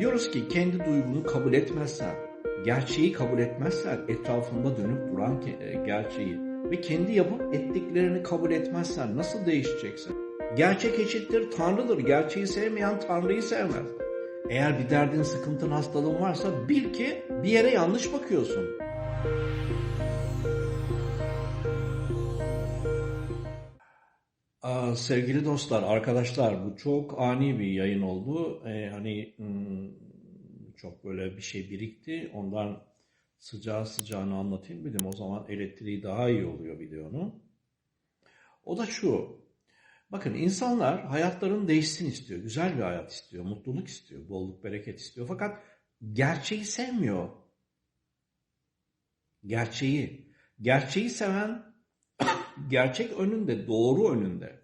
Diyoruz ki kendi duygunu kabul etmezsen, gerçeği kabul etmezsen etrafında dönüp duran e, gerçeği ve kendi yapıp ettiklerini kabul etmezsen nasıl değişeceksin? Gerçek eşittir Tanrı'dır. Gerçeği sevmeyen Tanrı'yı sevmez. Eğer bir derdin, sıkıntın, hastalığın varsa bil ki bir yere yanlış bakıyorsun. Sevgili dostlar, arkadaşlar bu çok ani bir yayın oldu. Ee, hani hmm, çok böyle bir şey birikti. Ondan sıcağı sıcağını anlatayım dedim. O zaman elektriği daha iyi oluyor videonun. O da şu. Bakın insanlar hayatlarının değişsin istiyor. Güzel bir hayat istiyor. Mutluluk istiyor. Bolluk, bereket istiyor. Fakat gerçeği sevmiyor. Gerçeği. Gerçeği seven gerçek önünde, doğru önünde,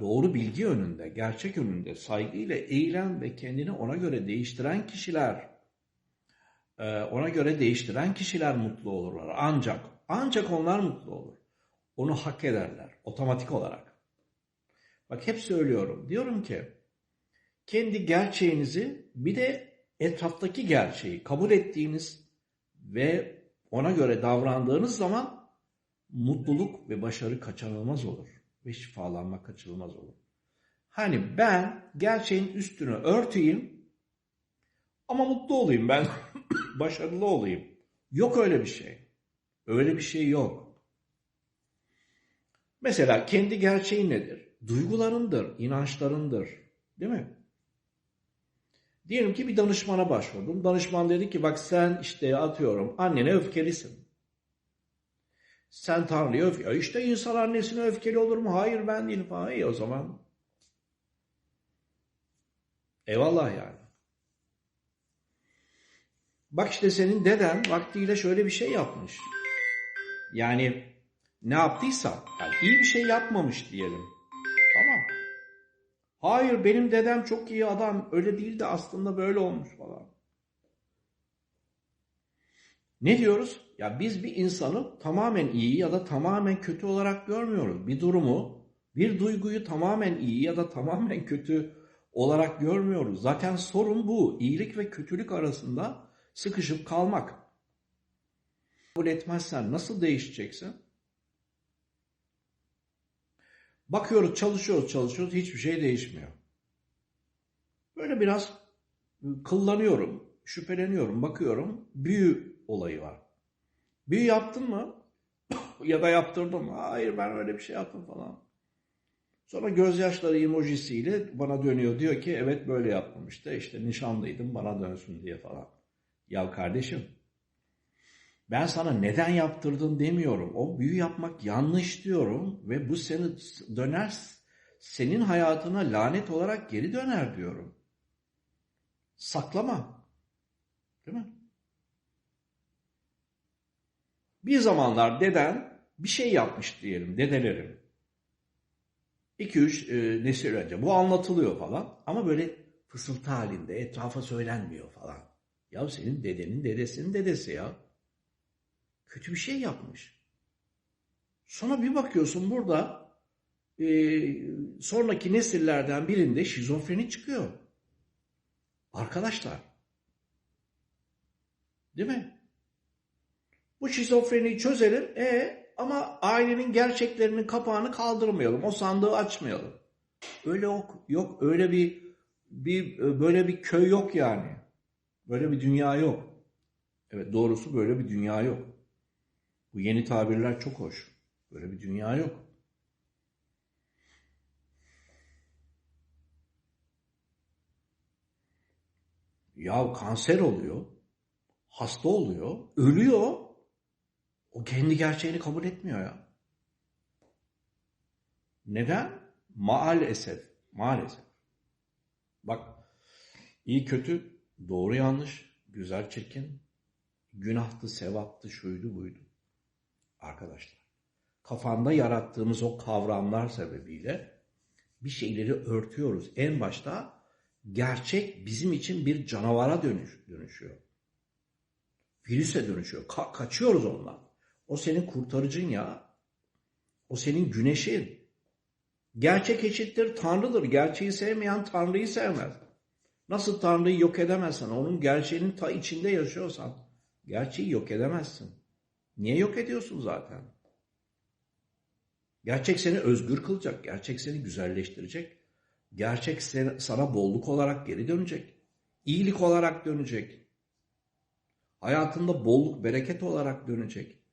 doğru bilgi önünde, gerçek önünde saygıyla eğilen ve kendini ona göre değiştiren kişiler, e, ona göre değiştiren kişiler mutlu olurlar. Ancak, ancak onlar mutlu olur. Onu hak ederler otomatik olarak. Bak hep söylüyorum. Diyorum ki kendi gerçeğinizi bir de etraftaki gerçeği kabul ettiğiniz ve ona göre davrandığınız zaman mutluluk ve başarı kaçınılmaz olur. Ve şifalanma kaçınılmaz olur. Hani ben gerçeğin üstünü örteyim ama mutlu olayım ben. başarılı olayım. Yok öyle bir şey. Öyle bir şey yok. Mesela kendi gerçeğin nedir? Duygularındır, inançlarındır. Değil mi? Diyelim ki bir danışmana başvurdum. Danışman dedi ki bak sen işte atıyorum annene öfkelisin. Sen Tanrı'ya öfkeli. İşte insan annesine öfkeli olur mu? Hayır ben değilim. İyi o zaman. Eyvallah yani. Bak işte senin deden vaktiyle şöyle bir şey yapmış. Yani ne yaptıysa yani iyi bir şey yapmamış diyelim. Tamam. Hayır benim dedem çok iyi adam. Öyle değil de aslında böyle olmuş falan. Ne diyoruz? Ya biz bir insanı tamamen iyi ya da tamamen kötü olarak görmüyoruz. Bir durumu, bir duyguyu tamamen iyi ya da tamamen kötü olarak görmüyoruz. Zaten sorun bu. İyilik ve kötülük arasında sıkışıp kalmak. Kabul etmezsen nasıl değişeceksin? Bakıyoruz, çalışıyoruz, çalışıyoruz. Hiçbir şey değişmiyor. Böyle biraz kıllanıyorum, şüpheleniyorum, bakıyorum. Büyü olayı var. Büyü yaptın mı? ya da yaptırdın mı? Hayır ben öyle bir şey yaptım falan. Sonra gözyaşları emojisiyle bana dönüyor. Diyor ki evet böyle yaptım işte. İşte nişanlıydım bana dönsün diye falan. Ya kardeşim ben sana neden yaptırdın demiyorum. O büyü yapmak yanlış diyorum ve bu seni döner senin hayatına lanet olarak geri döner diyorum. Saklama. Değil mi? Bir zamanlar deden bir şey yapmış diyelim dedelerim. 2-3 e, nesil önce. Bu anlatılıyor falan ama böyle fısıltı halinde etrafa söylenmiyor falan. Ya senin dedenin dedesinin dedesi ya. Kötü bir şey yapmış. Sonra bir bakıyorsun burada e, sonraki nesillerden birinde şizofreni çıkıyor. Arkadaşlar. Değil mi? Bu şizofreniyi çözelim. E ama ailenin gerçeklerinin kapağını kaldırmayalım. O sandığı açmayalım. Öyle yok. Yok öyle bir bir böyle bir köy yok yani. Böyle bir dünya yok. Evet doğrusu böyle bir dünya yok. Bu yeni tabirler çok hoş. Böyle bir dünya yok. Ya kanser oluyor, hasta oluyor, ölüyor. O kendi gerçeğini kabul etmiyor ya. Neden? Maalesef, maalesef. Bak, iyi kötü, doğru yanlış, güzel çirkin, günahtı, sevaptı, şuydu buydu. Arkadaşlar, kafanda yarattığımız o kavramlar sebebiyle bir şeyleri örtüyoruz. En başta gerçek bizim için bir canavara dönüş, dönüşüyor. Virüse dönüşüyor. Ka- kaçıyoruz ondan. O senin kurtarıcın ya. O senin güneşin. Gerçek eşittir Tanrı'dır. Gerçeği sevmeyen Tanrı'yı sevmez. Nasıl Tanrı'yı yok edemezsen, onun gerçeğinin ta içinde yaşıyorsan, gerçeği yok edemezsin. Niye yok ediyorsun zaten? Gerçek seni özgür kılacak, gerçek seni güzelleştirecek, gerçek seni, sana bolluk olarak geri dönecek, iyilik olarak dönecek, hayatında bolluk, bereket olarak dönecek.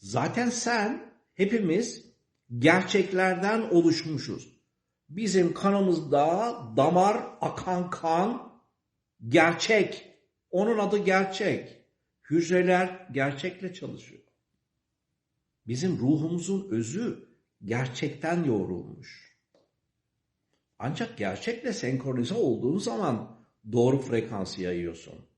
Zaten sen, hepimiz gerçeklerden oluşmuşuz. Bizim kanımızda damar akan kan gerçek. Onun adı gerçek. Hücreler gerçekle çalışıyor. Bizim ruhumuzun özü gerçekten yoğrulmuş. Ancak gerçekle senkronize olduğun zaman doğru frekansı yayıyorsun.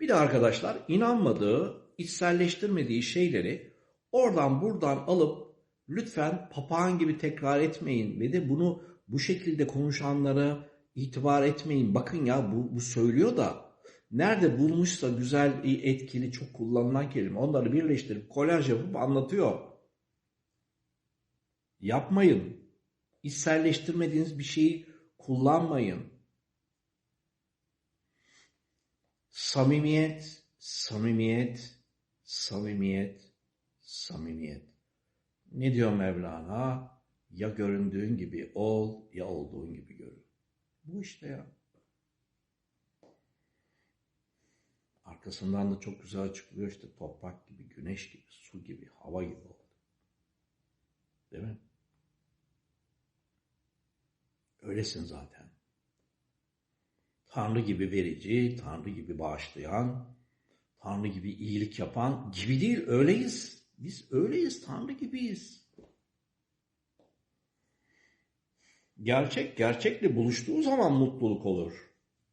Bir de arkadaşlar inanmadığı, içselleştirmediği şeyleri oradan buradan alıp lütfen papağan gibi tekrar etmeyin ve de bunu bu şekilde konuşanlara itibar etmeyin. Bakın ya bu, bu söylüyor da nerede bulmuşsa güzel, etkili, çok kullanılan kelime onları birleştirip kolaj yapıp anlatıyor. Yapmayın. İçselleştirmediğiniz bir şeyi kullanmayın. Samimiyet, samimiyet, samimiyet, samimiyet. Ne diyor Mevlana? Ya göründüğün gibi ol ya olduğun gibi görün. Bu işte ya. Arkasından da çok güzel açıklıyor işte toprak gibi, güneş gibi, su gibi, hava gibi oldu. Değil mi? Öylesin zaten. Tanrı gibi verici, Tanrı gibi bağışlayan, Tanrı gibi iyilik yapan gibi değil, öyleyiz. Biz öyleyiz, Tanrı gibiyiz. Gerçek, gerçekle buluştuğu zaman mutluluk olur.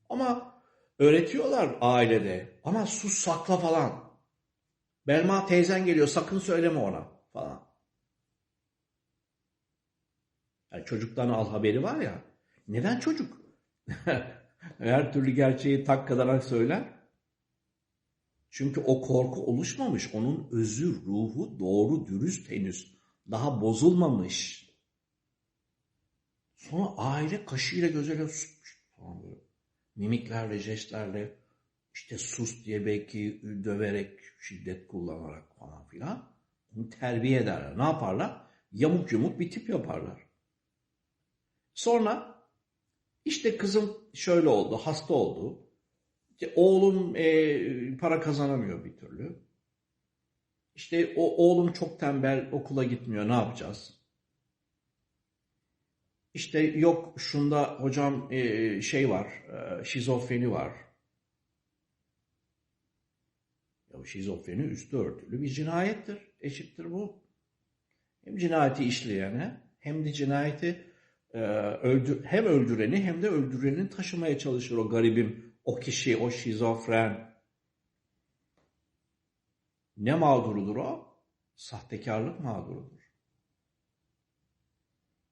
Ama öğretiyorlar ailede. Ama sus sakla falan. Belma teyzen geliyor, sakın söyleme ona falan. Yani çocuktan al haberi var ya. Neden çocuk? Her türlü gerçeği tak kadarak söyler. Çünkü o korku oluşmamış. Onun özü, ruhu doğru, dürüst henüz. Daha bozulmamış. Sonra aile kaşıyla gözüyle. Falan böyle. Mimiklerle, jestlerle işte sus diye belki döverek, şiddet kullanarak falan filan. Onu terbiye ederler. Ne yaparlar? Yamuk yumuk bir tip yaparlar. Sonra işte kızım şöyle oldu, hasta oldu. İşte oğlum e, para kazanamıyor bir türlü. İşte o oğlum çok tembel, okula gitmiyor, ne yapacağız? İşte yok şunda hocam e, şey var, e, şizofreni var. Ya şizofreni üstü örtülü bir cinayettir, eşittir bu. Hem cinayeti işleyene hem de cinayeti e, öldür, hem öldüreni hem de öldüreni taşımaya çalışır o garibim, o kişi, o şizofren. Ne mağdurudur o? Sahtekarlık mağdurudur.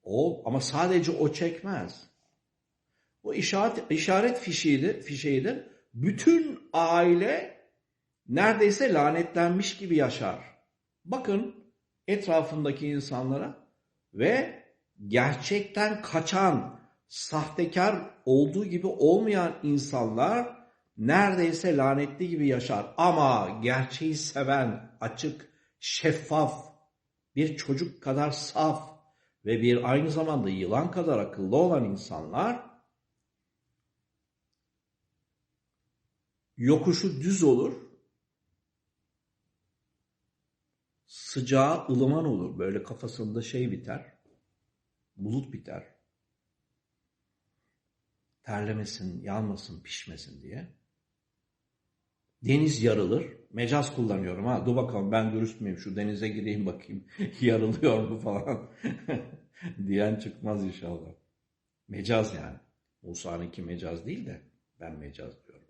O ama sadece o çekmez. O işaret, işaret fişiğidir, fişeğidir. Bütün aile neredeyse lanetlenmiş gibi yaşar. Bakın etrafındaki insanlara ve gerçekten kaçan, sahtekar olduğu gibi olmayan insanlar neredeyse lanetli gibi yaşar. Ama gerçeği seven, açık, şeffaf, bir çocuk kadar saf ve bir aynı zamanda yılan kadar akıllı olan insanlar yokuşu düz olur, sıcağı ılıman olur. Böyle kafasında şey biter bulut biter. Terlemesin, yanmasın, pişmesin diye. Deniz yarılır. Mecaz kullanıyorum ha. Dur bakalım ben dürüst müyüm? Şu denize gireyim bakayım. Yarılıyor mu falan. Diyen çıkmaz inşallah. Mecaz yani. Musa'nınki mecaz değil de ben mecaz diyorum.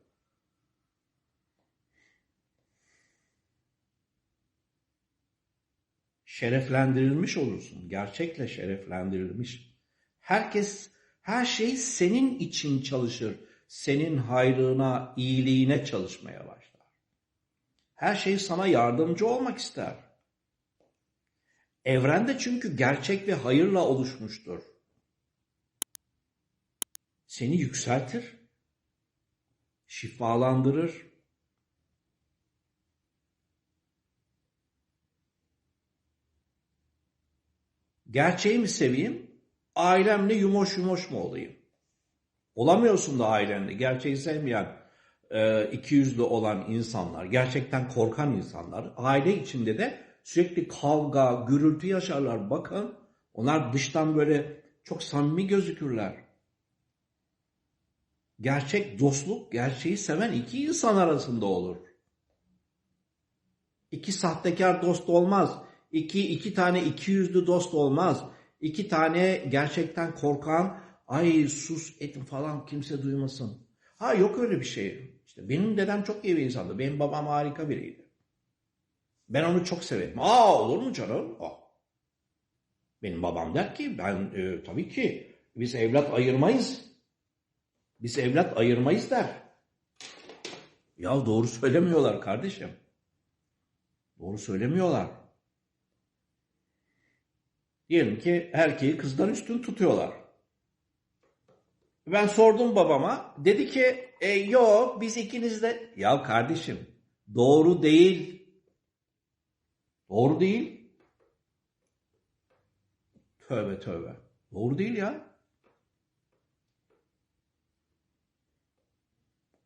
Şereflendirilmiş olursun. Gerçekle şereflendirilmiş. Herkes, her şey senin için çalışır. Senin hayrına, iyiliğine çalışmaya başlar. Her şey sana yardımcı olmak ister. Evrende çünkü gerçek ve hayırla oluşmuştur. seni yükseltir, şifalandırır. Gerçeği mi seveyim, ailemle yumoş yumoş mu olayım? Olamıyorsun da ailenle, gerçeği sevmeyen, e, iki yüzlü olan insanlar, gerçekten korkan insanlar, aile içinde de sürekli kavga, gürültü yaşarlar. Bakın, onlar dıştan böyle çok samimi gözükürler. Gerçek dostluk, gerçeği seven iki insan arasında olur. İki sahtekar dost olmaz. İki, iki tane iki yüzlü dost olmaz. İki tane gerçekten korkan, ay sus etin falan kimse duymasın. Ha yok öyle bir şey. İşte benim dedem çok iyi bir insandı. Benim babam harika biriydi. Ben onu çok severim. Aa olur mu canım? Aa. Benim babam der ki ben e, tabii ki biz evlat ayırmayız. Biz evlat ayırmayız der. Ya doğru söylemiyorlar kardeşim. Doğru söylemiyorlar. Diyelim ki erkeği kızdan üstün tutuyorlar. Ben sordum babama. Dedi ki e, yok biz ikiniz de... Ya kardeşim doğru değil. Doğru değil. Tövbe tövbe. Doğru değil ya.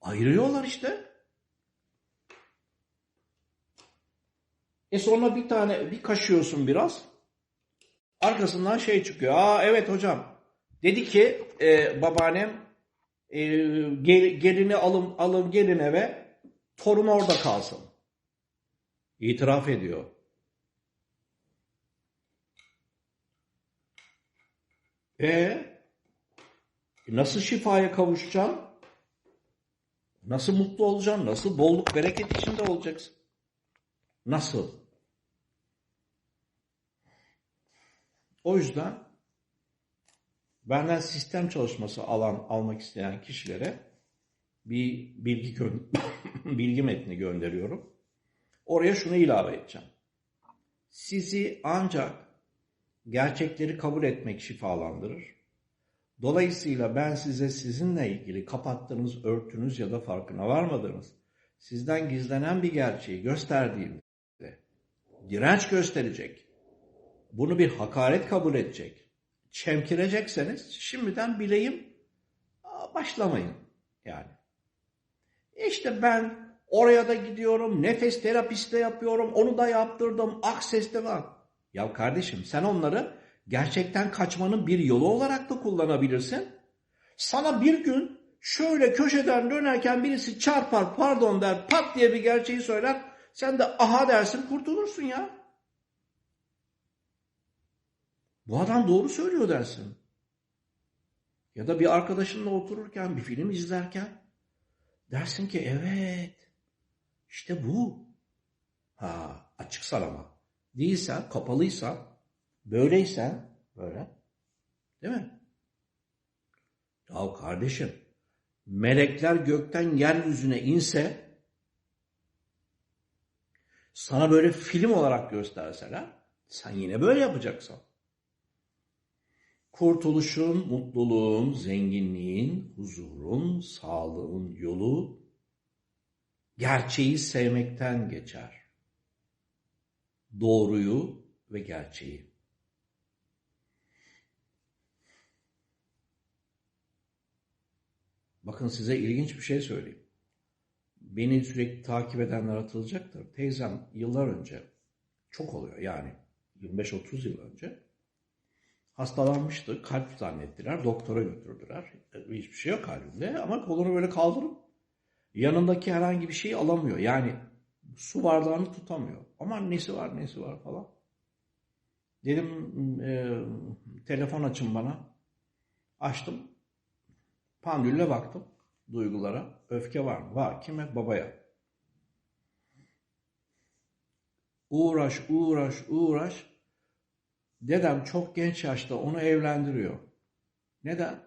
Ayırıyorlar işte. E sonra bir tane bir kaşıyorsun biraz. Arkasından şey çıkıyor. Aa evet hocam. Dedi ki e, babaannem e, gel, gelini alın alın gelin eve torun orada kalsın. İtiraf ediyor. E nasıl şifaya kavuşacaksın? Nasıl mutlu olacaksın? Nasıl bolluk bereket içinde olacaksın? Nasıl? O yüzden benden sistem çalışması alan almak isteyen kişilere bir bilgi bilgi metni gönderiyorum. Oraya şunu ilave edeceğim. Sizi ancak gerçekleri kabul etmek şifalandırır. Dolayısıyla ben size sizinle ilgili kapattığınız, örtünüz ya da farkına varmadığınız, sizden gizlenen bir gerçeği gösterdiğimde direnç gösterecek, bunu bir hakaret kabul edecek, çemkirecekseniz şimdiden bileyim, başlamayın yani. İşte ben oraya da gidiyorum, nefes terapisi de yapıyorum, onu da yaptırdım, akses de var. Ya kardeşim sen onları gerçekten kaçmanın bir yolu olarak da kullanabilirsin. Sana bir gün şöyle köşeden dönerken birisi çarpar pardon der pat diye bir gerçeği söyler. Sen de aha dersin kurtulursun ya. Bu adam doğru söylüyor dersin. Ya da bir arkadaşınla otururken bir film izlerken dersin ki evet işte bu. Ha açıksan ama. Değilsen kapalıysa Böyleysen böyle. Değil mi? Ya kardeşim melekler gökten yeryüzüne inse sana böyle film olarak gösterseler sen yine böyle yapacaksın. Kurtuluşun, mutluluğun, zenginliğin, huzurun, sağlığın yolu gerçeği sevmekten geçer. Doğruyu ve gerçeği. Bakın size ilginç bir şey söyleyeyim. Beni sürekli takip edenler atılacaktır. Teyzem yıllar önce, çok oluyor yani 25-30 yıl önce hastalanmıştı. Kalp zannettiler. Doktora götürdüler. Hiçbir şey yok kalbinde ama kolunu böyle kaldırıp yanındaki herhangi bir şeyi alamıyor. Yani su bardağını tutamıyor. Ama nesi var nesi var falan. Dedim e, telefon açın bana. Açtım. Pandülle baktım duygulara. Öfke var mı? Var. Kime? Babaya. Uğraş, uğraş, uğraş. Dedem çok genç yaşta onu evlendiriyor. Neden?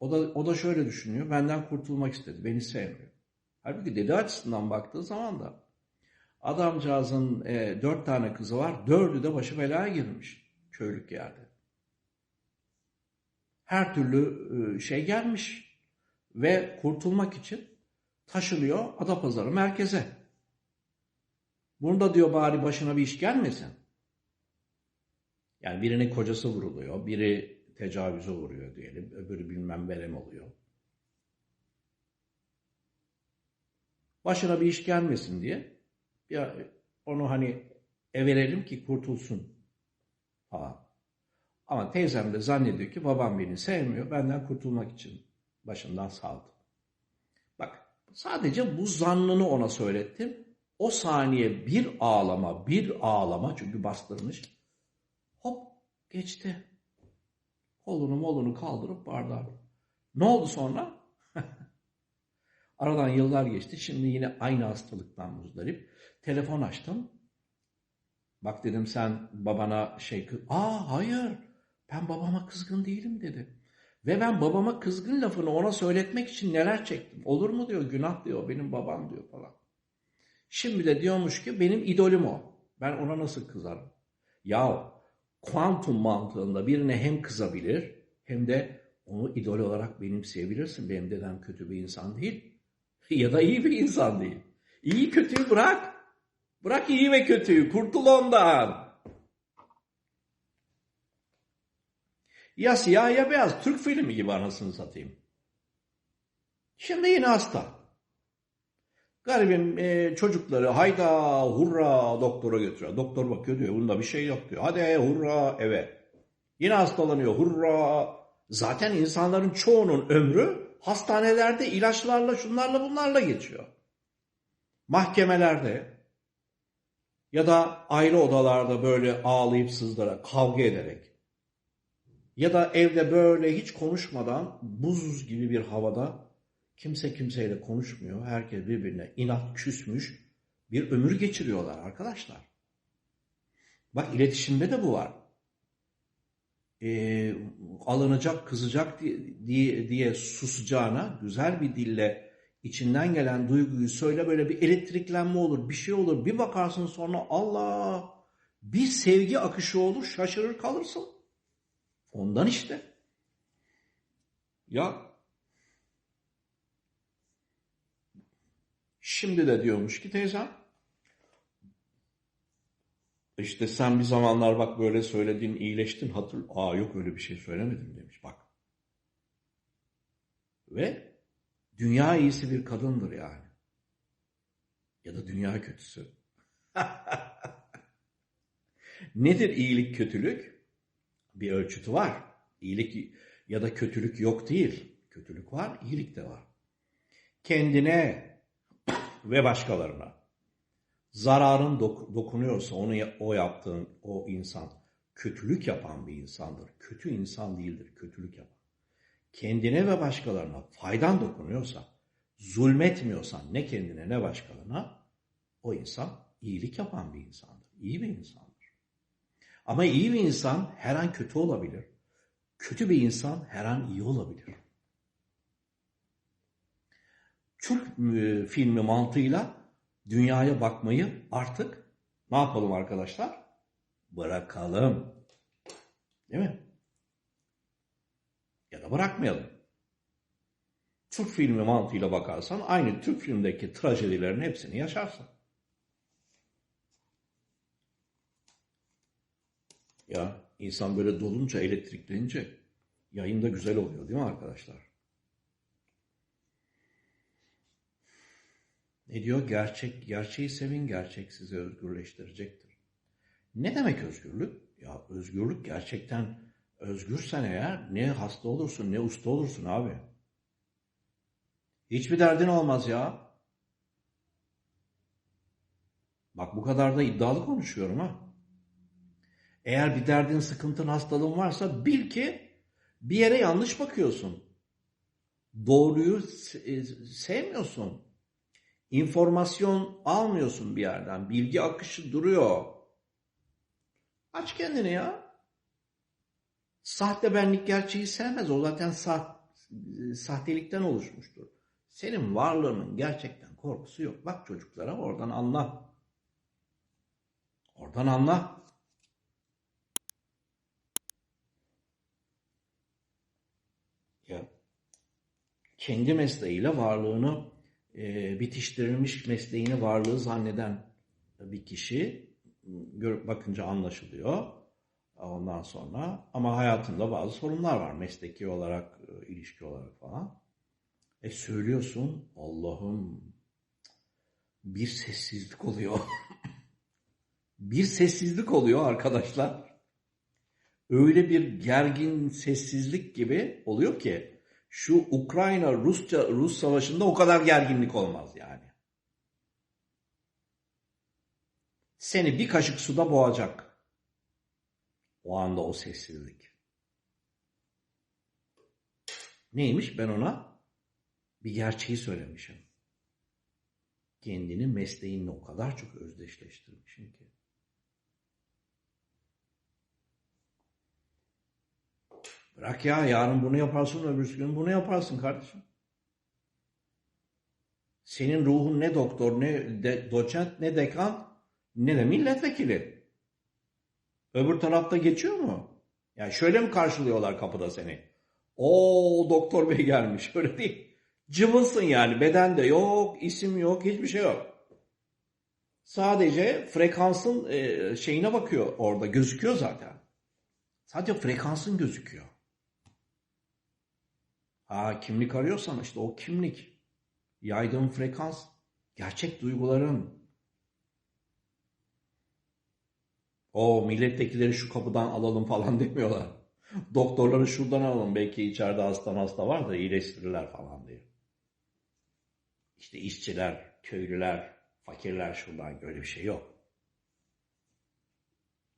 O da, o da şöyle düşünüyor. Benden kurtulmak istedi. Beni sevmiyor. Halbuki dede açısından baktığı zaman da adamcağızın e, dört tane kızı var. Dördü de başı belaya girmiş. Köylük yerde. her türlü e, şey gelmiş ve kurtulmak için taşınıyor Adapazarı merkeze. Bunda diyor bari başına bir iş gelmesin. Yani birinin kocası vuruluyor, biri tecavüze uğruyor diyelim, öbürü bilmem verem oluyor. Başına bir iş gelmesin diye ya onu hani everelim ki kurtulsun falan. Ama teyzem de zannediyor ki babam beni sevmiyor, benden kurtulmak için başından saldı. Bak sadece bu zannını ona söylettim. O saniye bir ağlama, bir ağlama çünkü bastırmış. Hop geçti. Kolunu molunu kaldırıp bardağı. Ne oldu sonra? Aradan yıllar geçti. Şimdi yine aynı hastalıktan muzdarip. Telefon açtım. Bak dedim sen babana şey... Aa hayır ben babama kızgın değilim dedi. Ve ben babama kızgın lafını ona söyletmek için neler çektim. Olur mu diyor günah diyor benim babam diyor falan. Şimdi de diyormuş ki benim idolüm o. Ben ona nasıl kızarım? Ya kuantum mantığında birine hem kızabilir hem de onu idol olarak benimseyebilirsin. Benim dedem kötü bir insan değil. ya da iyi bir insan değil. İyi kötüyü bırak. Bırak iyi ve kötüyü. Kurtul ondan. Ya siyah ya beyaz. Türk filmi gibi anasını satayım. Şimdi yine hasta. Garibim e, çocukları hayda hurra doktora götürüyor. Doktor bakıyor diyor bunda bir şey yok diyor. Hadi hurra eve. Yine hastalanıyor hurra. Zaten insanların çoğunun ömrü hastanelerde ilaçlarla şunlarla bunlarla geçiyor. Mahkemelerde ya da ayrı odalarda böyle ağlayıp sızdırarak, kavga ederek ya da evde böyle hiç konuşmadan buz gibi bir havada kimse kimseyle konuşmuyor. Herkes birbirine inat küsmüş bir ömür geçiriyorlar arkadaşlar. Bak iletişimde de bu var. Ee, alınacak, kızacak diye, diye susacağına güzel bir dille içinden gelen duyguyu söyle böyle bir elektriklenme olur, bir şey olur. Bir bakarsın sonra Allah bir sevgi akışı olur, şaşırır kalırsın. Ondan işte. Ya şimdi de diyormuş ki teyzem işte sen bir zamanlar bak böyle söyledin iyileştin hatır. Aa yok öyle bir şey söylemedim demiş bak. Ve dünya iyisi bir kadındır yani. Ya da dünya kötüsü. Nedir iyilik kötülük? bir ölçütü var. İyilik ya da kötülük yok değil. Kötülük var, iyilik de var. Kendine ve başkalarına zararın dok dokunuyorsa onu o yaptığın o insan kötülük yapan bir insandır. Kötü insan değildir, kötülük yapan. Kendine ve başkalarına faydan dokunuyorsa, zulmetmiyorsan ne kendine ne başkalarına o insan iyilik yapan bir insandır. İyi bir insan. Ama iyi bir insan her an kötü olabilir. Kötü bir insan her an iyi olabilir. Türk e, filmi mantığıyla dünyaya bakmayı artık ne yapalım arkadaşlar? Bırakalım. Değil mi? Ya da bırakmayalım. Türk filmi mantığıyla bakarsan aynı Türk filmdeki trajedilerin hepsini yaşarsın. Ya insan böyle dolunca, elektriklenince yayında güzel oluyor değil mi arkadaşlar? Ne diyor? Gerçek, gerçeği sevin, gerçek sizi özgürleştirecektir. Ne demek özgürlük? Ya özgürlük gerçekten özgürsen eğer ne hasta olursun ne usta olursun abi. Hiçbir derdin olmaz ya. Bak bu kadar da iddialı konuşuyorum ha. Eğer bir derdin, sıkıntın, hastalığın varsa bil ki bir yere yanlış bakıyorsun. Doğruyu e, sevmiyorsun. İnformasyon almıyorsun bir yerden. Bilgi akışı duruyor. Aç kendini ya. Sahte benlik gerçeği sevmez. O zaten sah sahtelikten oluşmuştur. Senin varlığının gerçekten korkusu yok. Bak çocuklara oradan anla. Oradan anla. Ya kendi mesleğiyle varlığını e, bitiştirilmiş mesleğini varlığı zanneden bir kişi görüp bakınca anlaşılıyor. Ondan sonra ama hayatında bazı sorunlar var mesleki olarak, e, ilişki olarak falan. E söylüyorsun Allah'ım bir sessizlik oluyor. bir sessizlik oluyor arkadaşlar. Öyle bir gergin sessizlik gibi oluyor ki şu Ukrayna Rusça Rus savaşında o kadar gerginlik olmaz yani. Seni bir kaşık suda boğacak. O anda o sessizlik. Neymiş ben ona? Bir gerçeği söylemişim. Kendini mesleğinle o kadar çok özdeşleştirmişim ki. Bırak ya yarın bunu yaparsın öbürsü gün bunu yaparsın kardeşim. Senin ruhun ne doktor ne de, doçent ne dekan ne de milletvekili. Öbür tarafta geçiyor mu? Yani şöyle mi karşılıyorlar kapıda seni? O doktor bey gelmiş. Öyle değil. Cıvılsın yani. Beden de yok, isim yok, hiçbir şey yok. Sadece frekansın e, şeyine bakıyor orada. Gözüküyor zaten. Sadece frekansın gözüküyor. Ha kimlik arıyorsan işte o kimlik. Yaydığın frekans. Gerçek duyguların. O milletvekilleri şu kapıdan alalım falan demiyorlar. Doktorları şuradan alalım. Belki içeride hasta hasta var da iyileştirirler falan diye. İşte işçiler, köylüler, fakirler şuradan öyle bir şey yok.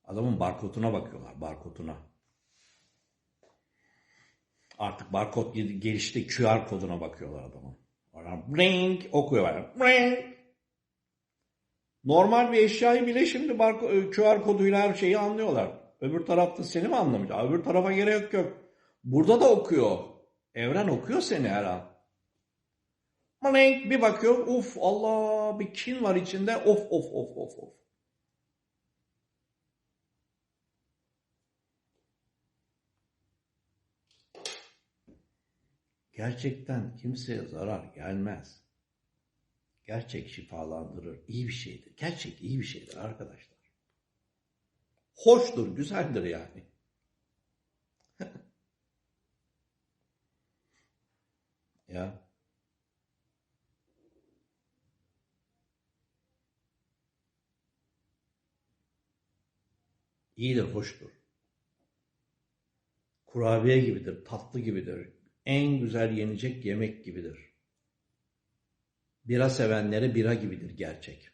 Adamın barkoduna bakıyorlar, barkoduna. Artık barkod gelişti, QR koduna bakıyorlar adamın. Oradan blink okuyorlar. Blink. Normal bir eşyayı bile şimdi barko- QR koduyla her şeyi anlıyorlar. Öbür tarafta seni mi anlamayacak? Öbür tarafa gerek yok. Burada da okuyor. Evren okuyor seni her an. Blink bir bakıyor. Uf Allah bir kin var içinde. Of of of of of. Gerçekten kimseye zarar gelmez. Gerçek şifalandırır. İyi bir şeydir. Gerçek iyi bir şeydir arkadaşlar. Hoştur, güzeldir yani. ya. İyidir, hoştur. Kurabiye gibidir, tatlı gibidir. En güzel yenecek yemek gibidir. Bira sevenlere bira gibidir gerçek.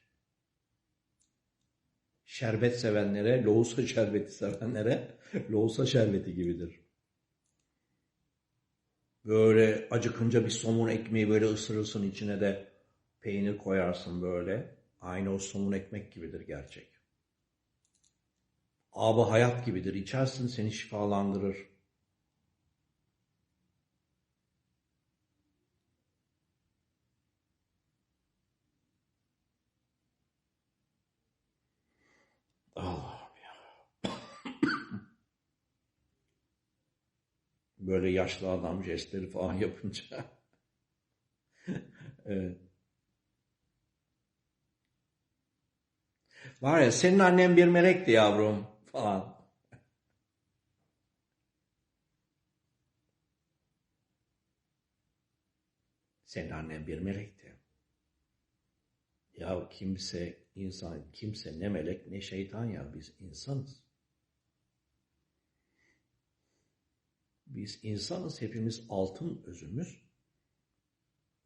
Şerbet sevenlere, lohusa şerbeti sevenlere lohusa şerbeti gibidir. Böyle acıkınca bir somun ekmeği böyle ısırırsın içine de peynir koyarsın böyle. Aynı o somun ekmek gibidir gerçek. Abı hayat gibidir. İçersin seni şifalandırır. Böyle yaşlı adam jestleri falan yapınca. Var ya senin annen bir melekti yavrum falan. Senin annen bir melekti. Ya kimse insan, kimse ne melek ne şeytan ya biz insanız. Biz insanız hepimiz altın özümüz.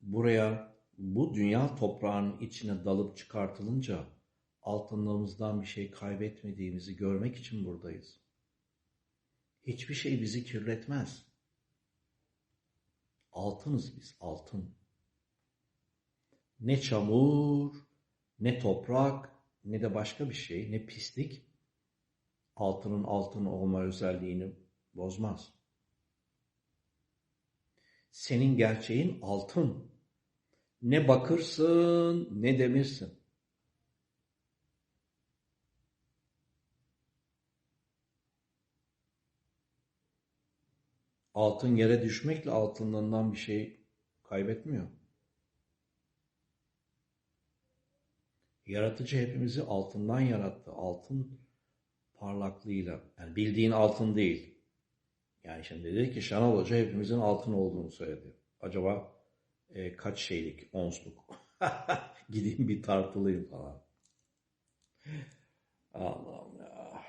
Buraya bu dünya toprağının içine dalıp çıkartılınca altınlığımızdan bir şey kaybetmediğimizi görmek için buradayız. Hiçbir şey bizi kirletmez. Altınız biz, altın. Ne çamur, ne toprak, ne de başka bir şey, ne pislik altının altın olma özelliğini bozmaz. Senin gerçeğin altın. Ne bakırsın, ne demirsin. Altın yere düşmekle altınlığından bir şey kaybetmiyor. Yaratıcı hepimizi altından yarattı. Altın parlaklığıyla. Yani bildiğin altın değil. Yani şimdi dedi ki Şenol Hoca hepimizin altın olduğunu söyledi. Acaba e, kaç şeylik, onsluk? Gideyim bir tartılayım falan. Allah'ım ya.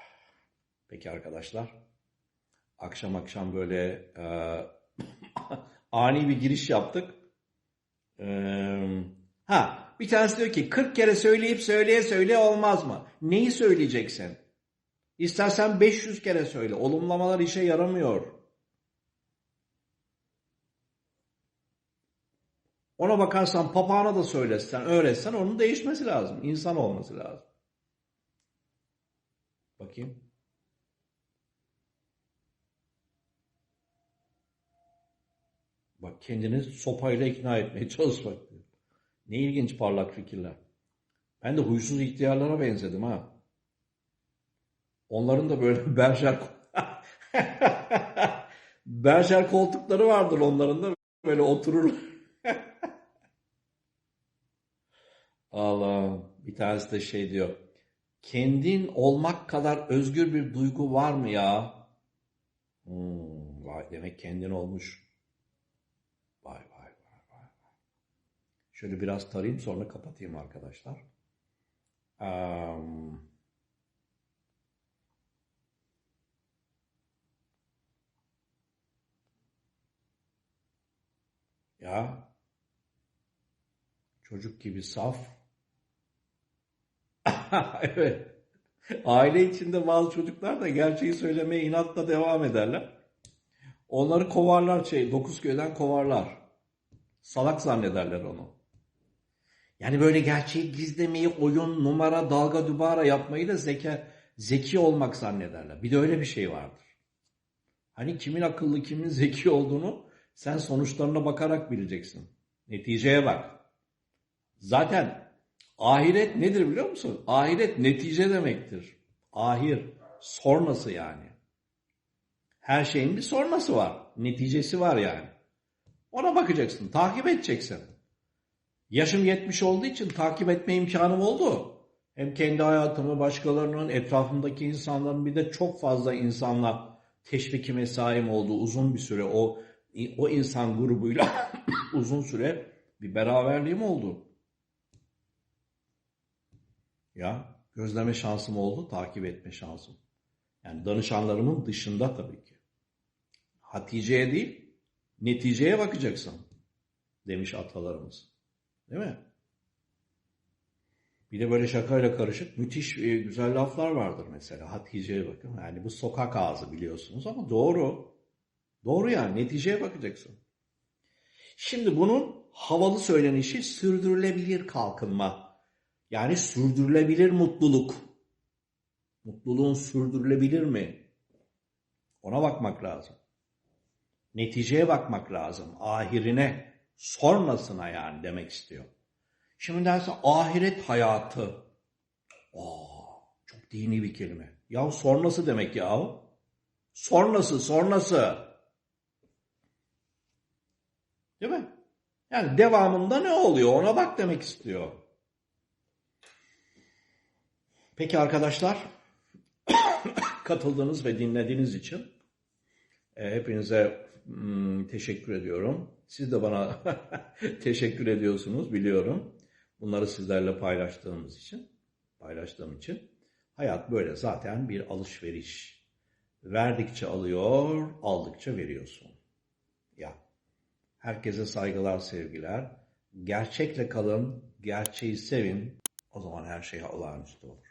Peki arkadaşlar. Akşam akşam böyle e, ani bir giriş yaptık. E, ha bir tanesi diyor ki 40 kere söyleyip söyleye söyle olmaz mı? Neyi söyleyeceksin? İstersen 500 kere söyle. Olumlamalar işe yaramıyor. Ona bakarsan papağana da söylesen, öğretsen onun değişmesi lazım. İnsan olması lazım. Bakayım. Bak kendini sopayla ikna etmeye çalışmak. Ne ilginç parlak fikirler. Ben de huysuz ihtiyarlara benzedim ha. Onların da böyle berjer berjer koltukları vardır onların da böyle otururlar. Allah bir tanesi de şey diyor. Kendin olmak kadar özgür bir duygu var mı ya? Hmm, vay demek kendin olmuş. Vay vay vay vay. Şöyle biraz tarayayım sonra kapatayım arkadaşlar. Um, ya çocuk gibi saf. evet. Aile içinde bazı çocuklar da gerçeği söylemeye inatla devam ederler. Onları kovarlar şey, dokuz köyden kovarlar. Salak zannederler onu. Yani böyle gerçeği gizlemeyi, oyun, numara, dalga dubara yapmayı da zeka, zeki olmak zannederler. Bir de öyle bir şey vardır. Hani kimin akıllı, kimin zeki olduğunu sen sonuçlarına bakarak bileceksin. Neticeye bak. Zaten ahiret nedir biliyor musun? Ahiret netice demektir. Ahir, sonrası yani. Her şeyin bir sonrası var. Neticesi var yani. Ona bakacaksın, takip edeceksin. Yaşım 70 olduğu için takip etme imkanım oldu. Hem kendi hayatımı, başkalarının, etrafımdaki insanların bir de çok fazla insanla teşviki mesaim oldu. Uzun bir süre o o insan grubuyla uzun süre bir beraberliğim oldu. Ya gözleme şansım oldu, takip etme şansım. Yani danışanlarımın dışında tabii ki. Hatice'ye değil, neticeye bakacaksın demiş atalarımız. Değil mi? Bir de böyle şakayla karışık müthiş e, güzel laflar vardır mesela. Hatice'ye bakın. Yani bu sokak ağzı biliyorsunuz ama doğru. Doğru yani neticeye bakacaksın. Şimdi bunun havalı söylenişi sürdürülebilir kalkınma. Yani sürdürülebilir mutluluk. Mutluluğun sürdürülebilir mi? Ona bakmak lazım. Neticeye bakmak lazım. Ahirine, sonrasına yani demek istiyor. Şimdi derse ahiret hayatı. Aa, çok dini bir kelime. Ya sonrası demek ya. Sonrası, sonrası. Değil mi? Yani devamında ne oluyor ona bak demek istiyor. Peki arkadaşlar katıldığınız ve dinlediğiniz için e, hepinize hmm, teşekkür ediyorum. Siz de bana teşekkür ediyorsunuz biliyorum. Bunları sizlerle paylaştığımız için, paylaştığım için. Hayat böyle zaten bir alışveriş. Verdikçe alıyor, aldıkça veriyorsun. Herkese saygılar, sevgiler. Gerçekle kalın, gerçeği sevin. O zaman her şey olağanüstü olur.